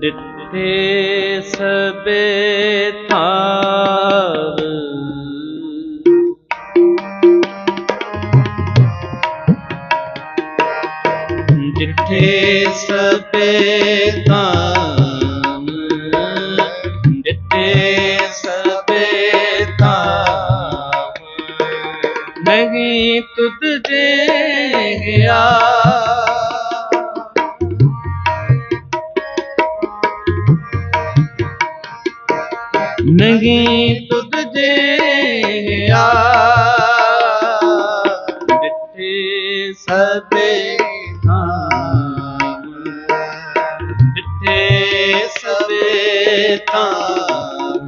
ਦਿੱਤੇ ਸਬੇ ਥਾਵ ਦਿੱਤੇ ਸਬੇ ਧਾਮ। ਦਿੱਤੇ ਸਬੇ ਧਾਮ। ਨਹੀਂ ਤੁਧ ਜੇ ਗਿਆ ਨਹੀਂ ਤੁਧ ਜਿਆ ਦਿੱਤੇ ਸਦੇ ਥਾਮ ਦਿੱਤੇ ਸਦੇ ਥਾਮ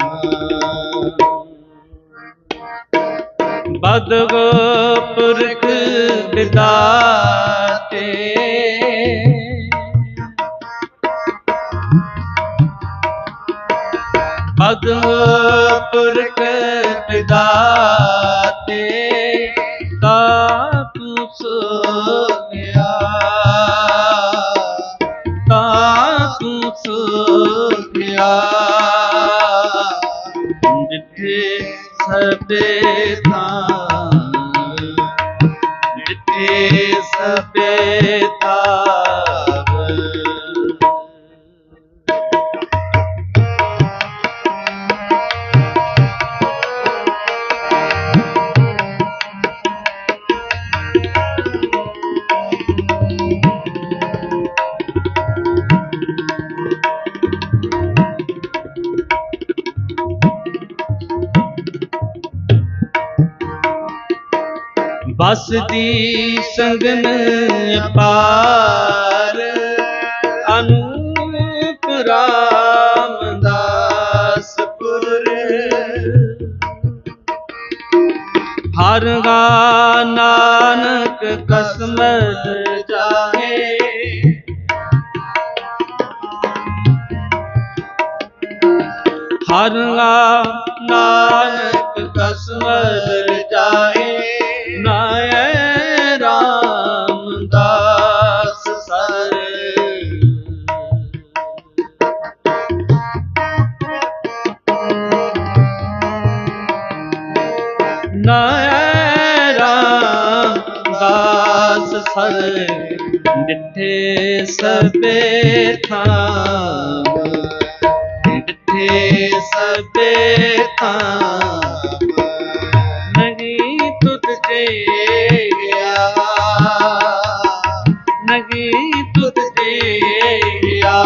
ਬਦਗੋ ਪੁਰਖ ਵਿਦਾਤੇ ਪਦ ਪੁਰਖ ਵਿਦਾਤੇ ਤਾਤੂ ਸੋਨਿਆ। ਤਾਤੂ ਸੋਨਿਆ। ਜਿੱਥੇ ਸਬੇ ਥਾਂ ਜਿੱਥੇ ਸਬੇ ਥਾਂ ਬਸਦੀ ਸੰਗਨ ਅਪਾਰ ਅਨੂਪ ਰਾਮਦਾਸਪੁਰ ਹਰ ਗਾ ਨਾਨਕ ਕਸਮਤ ਜਾਹੇ ਹਰ ਗਾ ਨਾਨਕ ਕਸਮਤ ਜਾਹੇ ਨਾਇ ਰਾਮਦਾਸ ਸਰ ਡਿਠੇ ਸਬੇ ਥਾਮ ਡਿਠੇ ਸਬੇ ਥਾਮ ਨਹੀਂ ਤੁਧ ਜੇ ਗਿਆ ਨਹੀਂ ਤੁਧ ਜੇ ਗਿਆ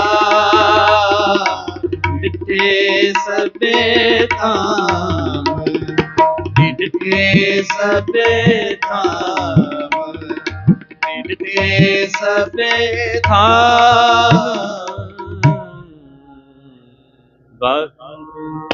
ਡਿਠੇ ਸਬੇ ਥਾਮ ਡਿਠੇ ਸਬੇ ਥਾਮ ਡਿਠੇ ਸਬੇ ਥਾਮ ਵਾਹਿਗੁਰੂ